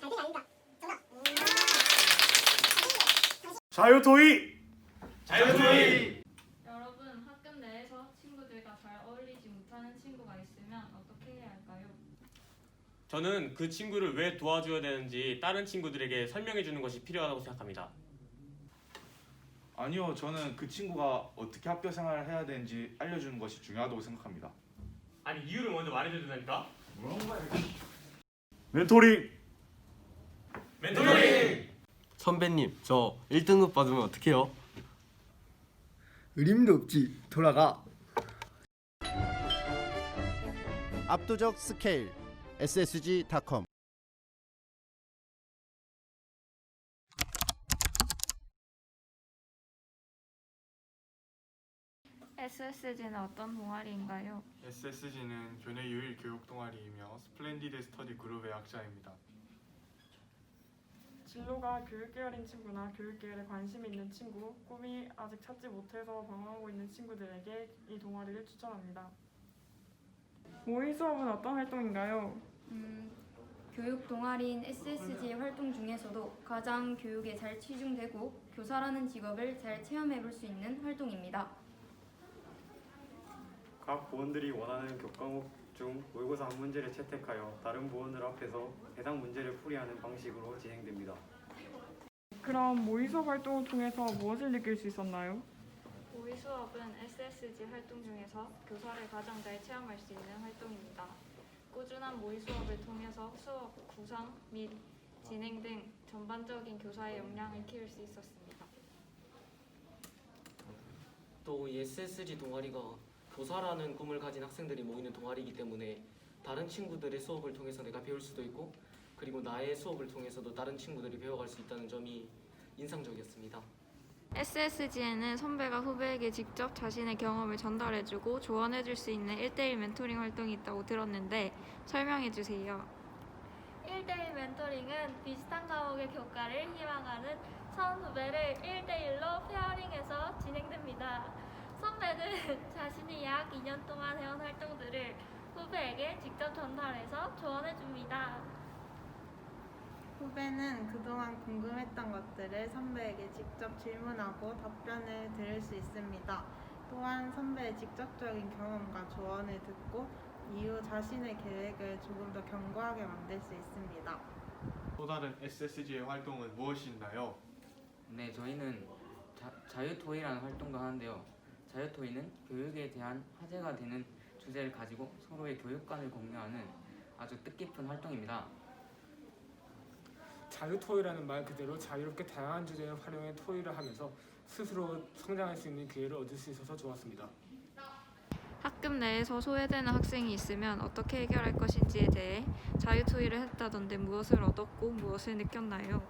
정답. 음. 자유토의 자유주의 여러분 학교 내에서 친구들과 잘 어울리지 못하는 친구가 있으면 어떻게 해야 할까요? 저는 그 친구를 왜 도와줘야 되는지 다른 친구들에게 설명해 주는 것이 필요하다고 생각합니다. 아니요, 저는 그 친구가 어떻게 학교 생활을 해야 되는지 알려주는 것이 중요하다고 생각합니다. 아니 이유를 먼저 말해줘야 된다니까? 멘토링 멘토링 선배님 저 1등급 받으면 어떡해요? 의림도 없지 돌아가 압도적 스케일 ssg.com SSG는 어떤 동아리인가요? SSG는 교내 유일 교육 동아리이며 스플렌디드 스터디 그룹의 약자입니다. 진로가 교육 계열인 친구나 교육 계열에 관심이 있는 친구, 꿈이 아직 찾지 못해서 방황하고 있는 친구들에게 이 동아리를 추천합니다. 모의 수업은 어떤 활동인가요? 음, 교육 동아리인 SSG 활동 중에서도 가장 교육에 잘 치중되고 교사라는 직업을 잘 체험해 볼 수 있는 활동입니다. 각 부원들이 원하는 교과목 중 모의고사 한 문제를 채택하여 다른 부원들 앞에서 해당 문제를 풀이하는 방식으로 진행됩니다. 그럼 모의 수업 활동을 통해서 무엇을 느낄 수 있었나요? 모의 수업은 SSG 활동 중에서 교사를 가장 잘 체험할 수 있는 활동입니다. 꾸준한 모의 수업을 통해서 수업 구성 및 진행 등 전반적인 교사의 역량을 키울 수 있었습니다. 또 이 SSG 동아리가 교사라는 꿈을 가진 학생들이 모이는 동아리이기 때문에 다른 친구들의 수업을 통해서 내가 배울 수도 있고 그리고 나의 수업을 통해서도 다른 친구들이 배워갈 수 있다는 점이 인상적이었습니다. SSG에는 선배가 후배에게 직접 자신의 경험을 전달해주고 조언해줄 수 있는 1대1 멘토링 활동이 있다고 들었는데 설명해주세요. 1대1 멘토링은 비슷한 과목의 교과를 희망하는 선후배를 1대1로 페어링해서 진행됩니다. 선배는 자신이 약 2년 동안 해온 활동들을 후배에게 직접 전달해서 조언해줍니다. 후배는 그동안 궁금했던 것들을 선배에게 직접 질문하고 답변을 들을 수 있습니다. 또한 선배의 직접적인 경험과 조언을 듣고 이후 자신의 계획을 조금 더 견고하게 만들 수 있습니다. 또 다른 SSG의 활동은 무엇인가요? 네, 저희는 자, 자유토의라는 활동도 하는데요. 자유토의는 교육에 대한 화제가 되는 주제를 가지고 서로의 교육관을 공유하는 아주 뜻깊은 활동입니다. 자유토의라는 말 그대로 자유롭게 다양한 주제를 활용해 토의를 하면서 스스로 성장할 수 있는 기회를 얻을 수 있어서 좋았습니다. 학급 내에서 소외되는 학생이 있으면 어떻게 해결할 것인지에 대해 자유토의를 했다던데 무엇을 얻었고 무엇을 느꼈나요?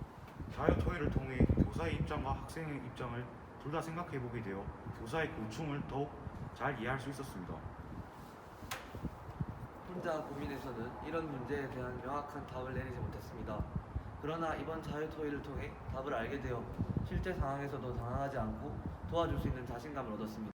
자유토의를 통해 교사의 입장과 학생의 입장을 둘 다 생각해 보게 되어 교사의 고충을 더욱 잘 이해할 수 있었습니다. 혼자 고민해서는 이런 문제에 대한 명확한 답을 내리지 못했습니다. 그러나 이번 자유토의를 통해 답을 알게 되어 실제 상황에서도 당황하지 않고 도와줄 수 있는 자신감을 얻었습니다.